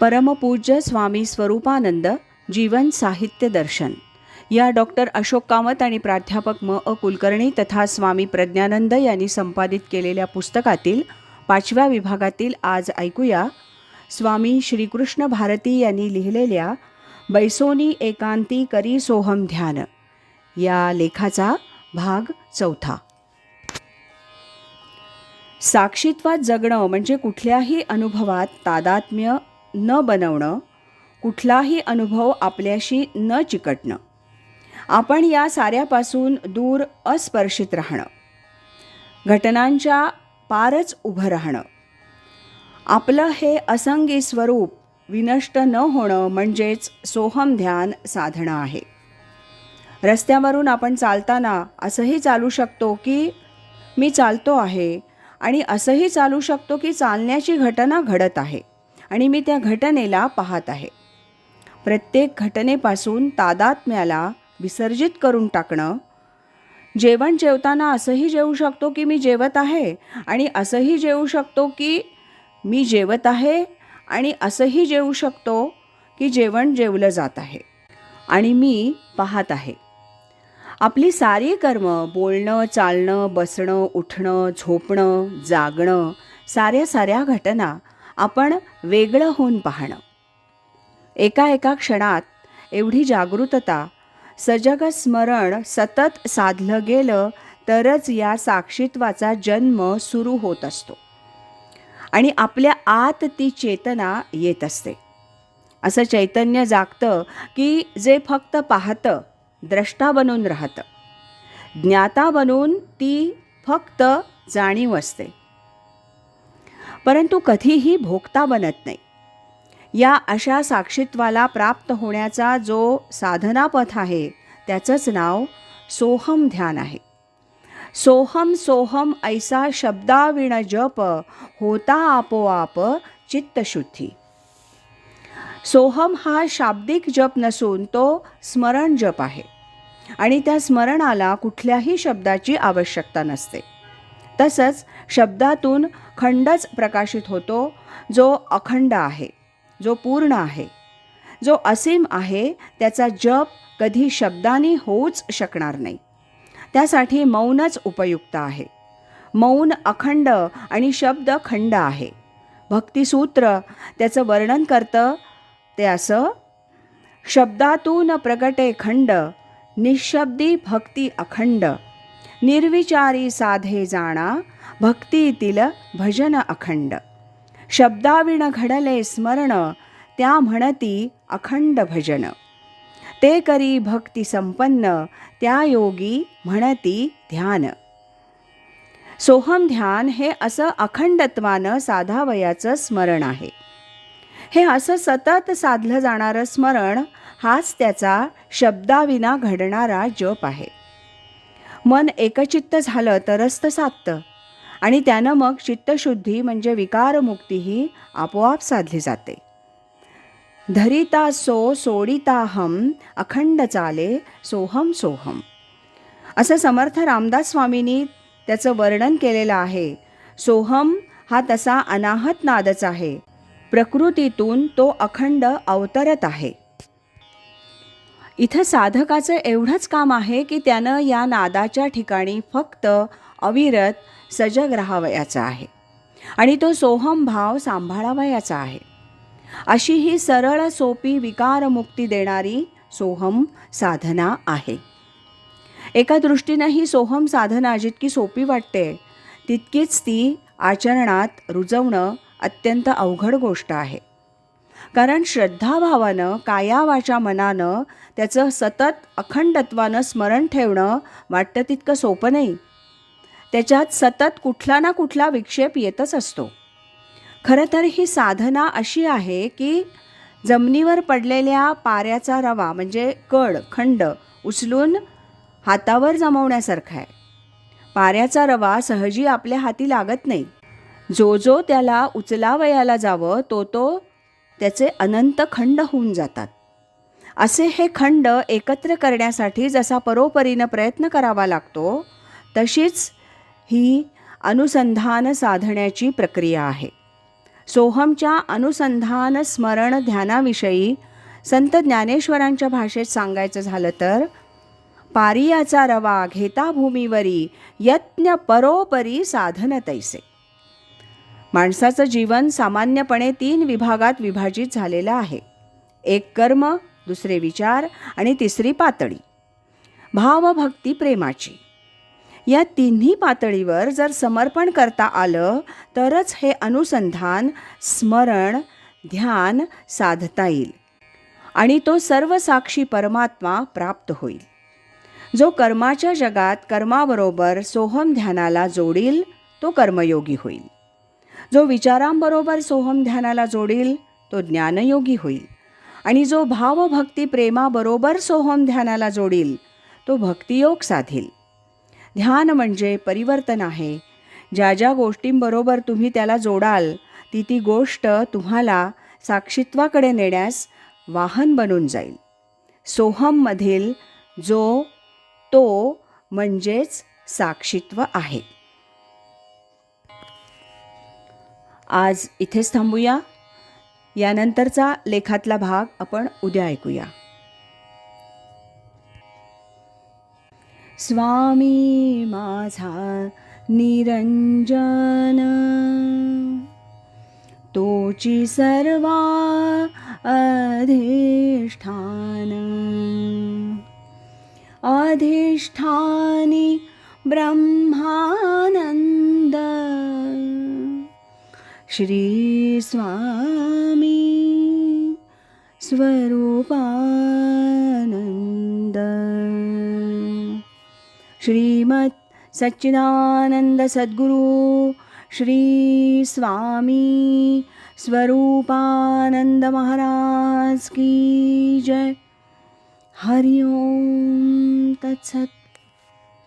परमपूज्य स्वामी स्वरूपानंद जीवन साहित्य दर्शन. या डॉक्टर अशोक कामत आणि प्राध्यापक म. अ. कुलकर्णी तथा स्वामी प्रज्ञानंद यांनी संपादित केलेल्या पुस्तकातील पाचव्या विभागातील आज ऐकूया. स्वामी श्रीकृष्ण भारती यांनी लिहिलेल्या बैसोनी एकांती करी सोहम ध्यान या लेखाचा भाग चौथा. साक्षीत्वात जगणं म्हणजे कुठल्याही अनुभवात तादात्म्य न बनवणं कुठलाही अनुभव आपल्याशी न चिकटणं. आपण या साऱ्यापासून दूर अस्पर्शित राहणं. घटनांच्या पारच उभं राहणं. आपलं हे असंगी स्वरूप विनष्ट न होणं म्हणजेच सोहम ध्यान साधणं आहे. रस्त्यावरून आपण चालताना असंही चालू शकतो की मी चालतो आहे आणि असंही चालू शकतो की चालण्याची घटना घडत आहे. आणि मी त्या घटनेला पाहत आहे. प्रत्येक घटनेपासून तादात्म्याला विसर्जित करून टाकणं जेवण जेवताना असंही जेवू शकतो की मी जेवत आहे आणि असंही जेवू शकतो की मी जेवत आहे आणि असंही जेवू शकतो की जेवण जेवलं जात आहे आणि मी पाहत आहे. आपली सारी कर्म बोलणं चालणं बसणं उठणं झोपणं जागणं साऱ्या साऱ्या घटना आपण वेगळं होऊन पाहणं. एका एका क्षणात एवढी जागृतता सजग स्मरण सतत साधलं गेलं तरच या साक्षीत्वाचा जन्म सुरू होत असतो. आणि आपल्या आत ती चेतना येत असते. असं चैतन्य जागतं की जे फक्त पाहतं द्रष्टा बनून राहतं. ज्ञाता बनून ती फक्त जाणीव असते. परंतु कधीही भोगता बनत नाही. या अशा साक्षीत्वाला प्राप्त होण्याचा जो साधनापथ आहे त्याचंच नाव सोहम ध्यान आहे. सोहम सोहम ऐसा शब्दाविण जप होता आपोआप चित्तशुद्धी. सोहम हा शाब्दिक जप नसून तो स्मरण जप आहे. आणि त्या स्मरणाला कुठल्याही शब्दाची आवश्यकता नसते. तसंच शब्दातून खंडच प्रकाशित होतो जो अखंड आहे जो पूर्ण आहे. जो असीम आहे त्याचा जप कधी शब्दाने होऊच शकणार नाही. त्यासाठी मौनच उपयुक्त आहे. मौन अखंड आणि शब्द खंड आहे. भक्तिसूत्र त्याचं वर्णन करतं ते असं शब्दातून प्रगटे खंड निशब्दी भक्ती अखंड निर्विचारी साधे जाणा भक्तीतील भजन अखंड. शब्दाविण घडले स्मरण त्या म्हणती अखंड भजन. ते करी भक्ती संपन्न त्या योगी म्हणती ध्यान. सोहम ध्यान हे असं अखंडत्वानं साधावयाचं स्मरण आहे. हे असं सतत साधलं जाणारं स्मरण हाच त्याचा शब्दाविना घडणारा जप आहे. मन एकचित्त झालं तरच तर साधतं. आणि त्यानं मग चित्तशुद्धी म्हणजे विकारमुक्तीही आपोआप साधली जाते. धरिता सो सोडिता हम अखंड चाले सोहम सोहम. असं समर्थ रामदास स्वामींनी त्याचं वर्णन केलेलं आहे. सोहम हा तसा अनाहत नादच आहे. प्रकृतीतून तो अखंड अवतरत आहे. इथं साधकाचं एवढंच काम आहे की त्यानं या नादाच्या ठिकाणी फक्त अविरत सजग राहावयाचा आहे. आणि तो सोहम भाव सांभाळावयाचा आहे. अशी ही सरळ सोपी विकारमुक्ती देणारी सोहम साधना आहे. एका दृष्टीनं ही सोहम साधना जितकी सोपी वाटते तितकीच ती आचरणात रुजवणं अत्यंत अवघड गोष्ट आहे. कारण श्रद्धाभावानं कायावाच्या मनानं त्याचं सतत अखंडत्वानं स्मरण ठेवणं वाटतं तितकं सोपं नाही. त्याच्यात सतत कुठला ना कुठला विक्षेप येतच असतो. खरं तर ही साधना अशी आहे की जमिनीवर पडलेल्या पाऱ्याचा रवा म्हणजे कड खंड उचलून हातावर जमवण्यासारखा आहे. पाऱ्याचा रवा सहजी आपल्या हाती लागत नाही. जो जो त्याला उचलावयाला जावं तो तो त्याचे अनंत खंड होऊन जातात. असे हे खंड एकत्र करण्यासाठी जसा परोपरीनं प्रयत्न करावा लागतो तशीच ही अनुसंधान साधण्याची प्रक्रिया आहे. सोहमच्या अनुसंधान स्मरण ध्यानाविषयी संत ज्ञानेश्वरांच्या भाषेत सांगायचं झालं तर पारियाचा रवा घेता भूमीवरी यत्न परोपरी साधन तैसे. माणसाचं जीवन सामान्यपणे तीन विभागात विभाजित झालेलं आहे. एक कर्म दुसरे विचार आणि तिसरी पातळी. भावभक्ती प्रेमाची. या तिन्ही पातळीवर जर समर्पण करता आलं तरच हे अनुसंधान स्मरण ध्यान साधता येईल. आणि तो सर्वसाक्षी परमात्मा प्राप्त होईल. जो कर्माच्या जगात कर्माबरोबर सोहम ध्यानाला जोडील तो कर्मयोगी होईल. जो विचारांबरोबर सोहम ध्यानाला जोडील तो ज्ञानयोगी होईल. आणि जो भावभक्ती प्रेमाबरोबर सोहम ध्यानाला जोडील तो भक्तियोग साधील. ध्यान म्हणजे परिवर्तन आहे. ज्या ज्या गोष्टींबरोबर तुम्ही त्याला जोडाल ती ती गोष्ट तुम्हाला साक्षित्वाकडे नेण्यास वाहन बनून जाईल. सोहममधील जो तो म्हणजेच साक्षित्व आहे. आज इथेच थांबूया. यानंतरचा लेखातला भाग आपण उद्या ऐकूया. स्वामी माझा निरंजन तोची सर्वा अधिष्ठान. अधिष्ठानी ब्रह्मानंद श्री स्वामी स्वरूपानंद श्रीमत् सच्चिदानंद सद्गुरु श्री स्वामी स्वरूपानंद महाराज की जय। हरि ओम तत्सत।